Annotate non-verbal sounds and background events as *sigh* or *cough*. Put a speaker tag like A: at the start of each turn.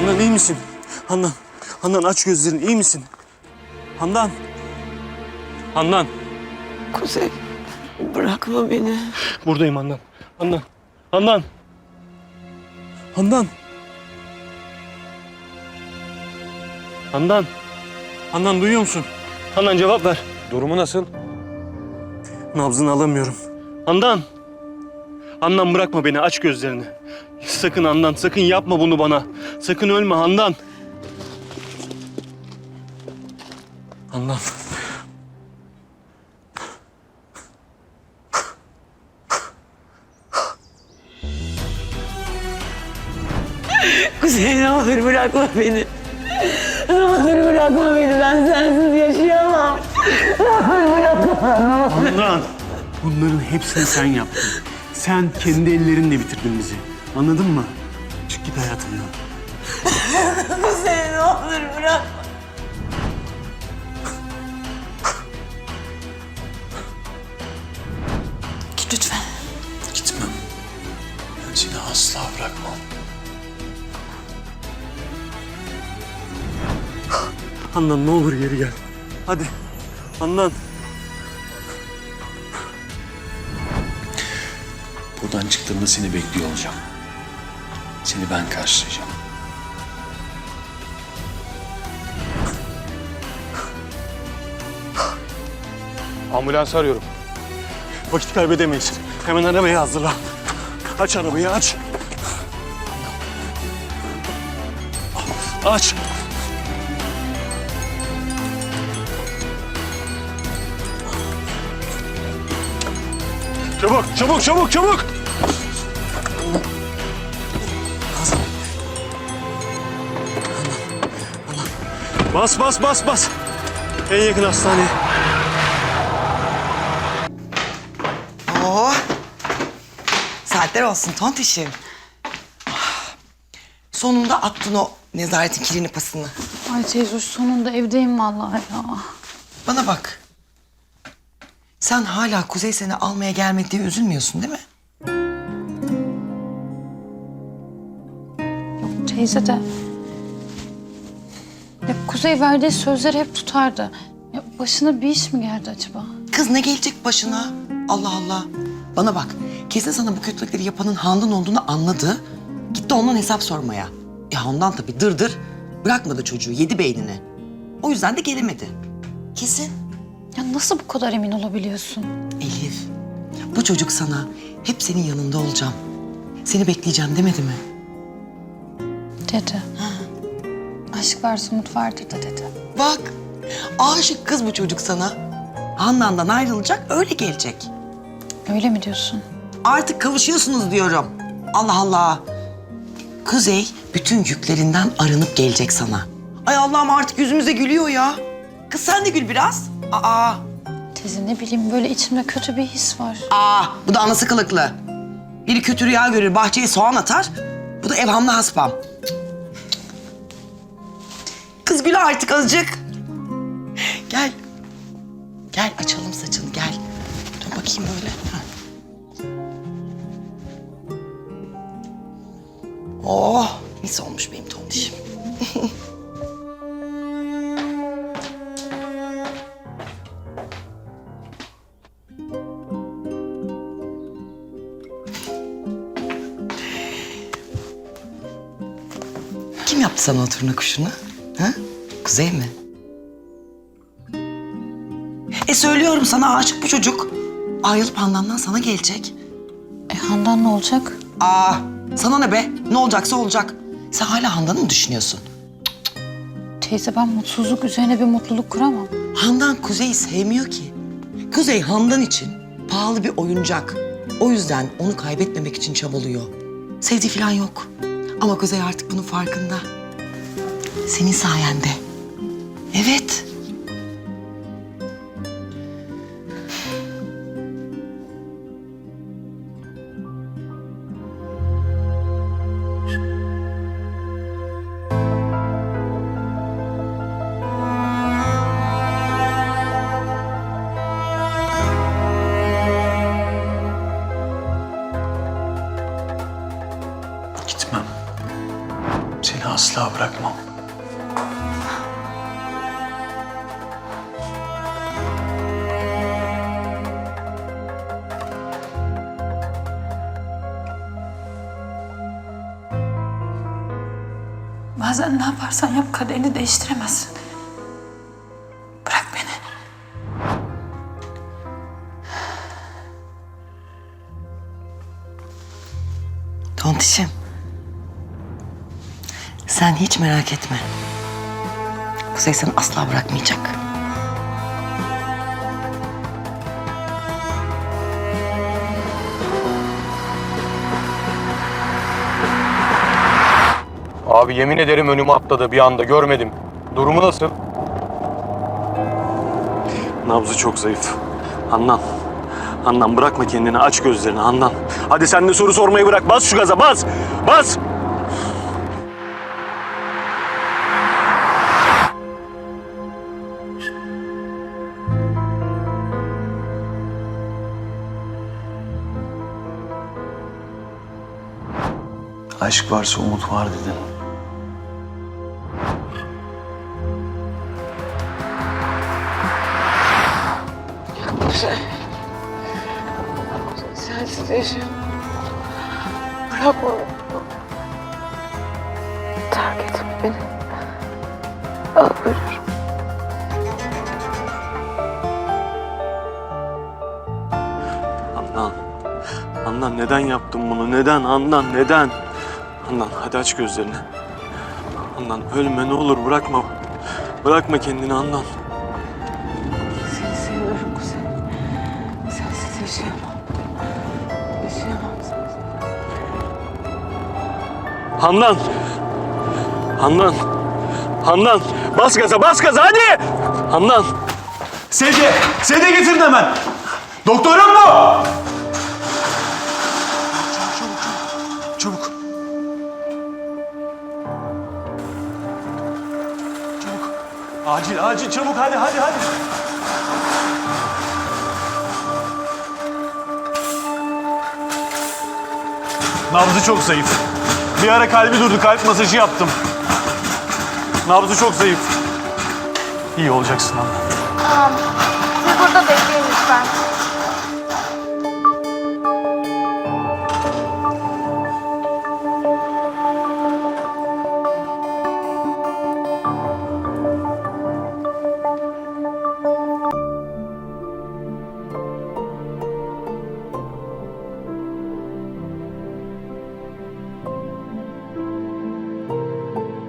A: Handan iyi misin? Handan. Handan aç gözlerini iyi misin? Handan. Handan.
B: Kuzey bırakma beni.
A: Buradayım Handan. Handan. Handan. Handan. Handan. Handan duyuyor musun? Handan cevap ver.
C: Durumu nasıl?
A: Nabzını alamıyorum. Handan. Handan bırakma beni aç gözlerini. Sakın Handan sakın yapma bunu bana. Sakın ölme Handan. Handan.
B: Kuzey ne olur bırakma beni. Ne olur bırakma beni. Ben sensiz yaşayamam.
A: Handan. Bunların hepsini sen yaptın. Sen kendi ellerinle bitirdin bizi. Anladın mı? Çık git hayatımdan.
B: Olur bırakma. Git lütfen.
A: Gitmem. Ben seni asla bırakmam. Handan ne olur geri gel. Hadi. Handan.
D: Buradan çıktığımda seni bekliyor olacağım. Seni ben karşılayacağım.
C: Ambulans arıyorum.
A: Vakit kaybedemeyiz. Hemen arabayı hazırla. Aç arabayı aç. Aç. Çabuk, çabuk, çabuk, çabuk. Bas, bas, bas, bas. En yakın hastaneye.
E: Oo. Saatler olsun tontişim. Sonunda attın o nezaretin kilini pasını.
F: Ay teyze sonunda evdeyim vallahi ya.
E: Bana bak. Sen hala Kuzey seni almaya gelmedi diye üzülmüyorsun değil mi?
F: Teyze de... Ya Kuzey verdiği sözleri hep tutardı. Ya başına bir iş mi geldi acaba?
E: Kız ne gelecek başına? Allah Allah. Bana bak. Kesin sana bu kötülükleri yapanın Handan olduğunu anladı. Gitti ondan hesap sormaya. Ya ondan tabii dırdır. Bırakmadı çocuğu, yedi beynini. O yüzden de gelemedi. Kesin.
F: Ya nasıl bu kadar emin olabiliyorsun?
E: Elif, bu çocuk sana hep senin yanında olacağım. Seni bekleyeceğim demedi mi?
F: Dedi. Aşk varsa umut vardır da dedi.
E: Bak, aşık kız bu çocuk sana. Handan'dan ayrılacak, öyle gelecek.
F: Öyle mi diyorsun?
E: Artık kavuşuyorsunuz diyorum. Allah Allah. Kuzey bütün yüklerinden arınıp gelecek sana. Ay Allah'ım artık yüzümüze gülüyor ya. Kız sen de gül biraz. Aa,
F: Teyze ne bileyim böyle içimde kötü bir his var.
E: aa bu da anası kılıklı. Biri kötü rüya görür, bahçeye soğan atar. Bu da evhamlı haspam. Kız gül artık azıcık. Gel. Gel açalım saçını gel. Dur bakayım böyle. Oh mis olmuş benim tombişim. *laughs* Kim yaptı sana o turna kuşunu? Ha? Kuzey mi? E söylüyorum sana aşık bu çocuk. Ayrılıp Handan'dan sana gelecek.
F: E Handan ne olacak?
E: Aa, sana ne be? Ne olacaksa olacak. Sen hala Handan'ı mı düşünüyorsun?
F: Teyze ben mutsuzluk üzerine bir mutluluk kuramam.
E: Handan Kuzey'i sevmiyor ki. Kuzey Handan için pahalı bir oyuncak. O yüzden onu kaybetmemek için çabalıyor. Sevdiği falan yok. Ama Kuzey artık bunun farkında. Senin sayende. Evet.
D: Asla bırakmam.
B: Bazen ne yaparsan yap kaderini değiştiremezsin. Bırak beni.
E: Tontişim. Sen hiç merak etme. Kuzey seni asla bırakmayacak.
C: Abi yemin ederim önüme atladı bir anda görmedim. Durumu nasıl?
A: Nabzı çok zayıf. Handan. Handan bırakma kendini aç gözlerini Handan. Hadi sen de soru sormayı bırak. Bas şu gaza bas. Bas.
D: Aşk varsa umut var dedin.
B: Sensiz yaşayamam. Bırakma beni. Terk etme beni. Yalvarırım.
A: Handan. Handan neden yaptın bunu? Neden Handan neden? Handan hadi aç gözlerini. Handan ölme ne olur bırakma. Bırakma kendini Handan.
B: Seni seviyorum Kuzey. Sensiz yaşayamam. Yaşayamam sensiz.
A: Handan. Handan. Handan. Bas gaza bas gaza hadi. Handan.
G: Sedye! Sedye getirin hemen! Doktor yok mu? Acil, acil, çabuk hadi, hadi, hadi. Nabzı çok zayıf. Bir ara kalbi durdu, kalp masajı yaptım. Nabzı çok zayıf. İyi olacaksın Handan.
F: Tamam. Siz burada bekleyin lütfen.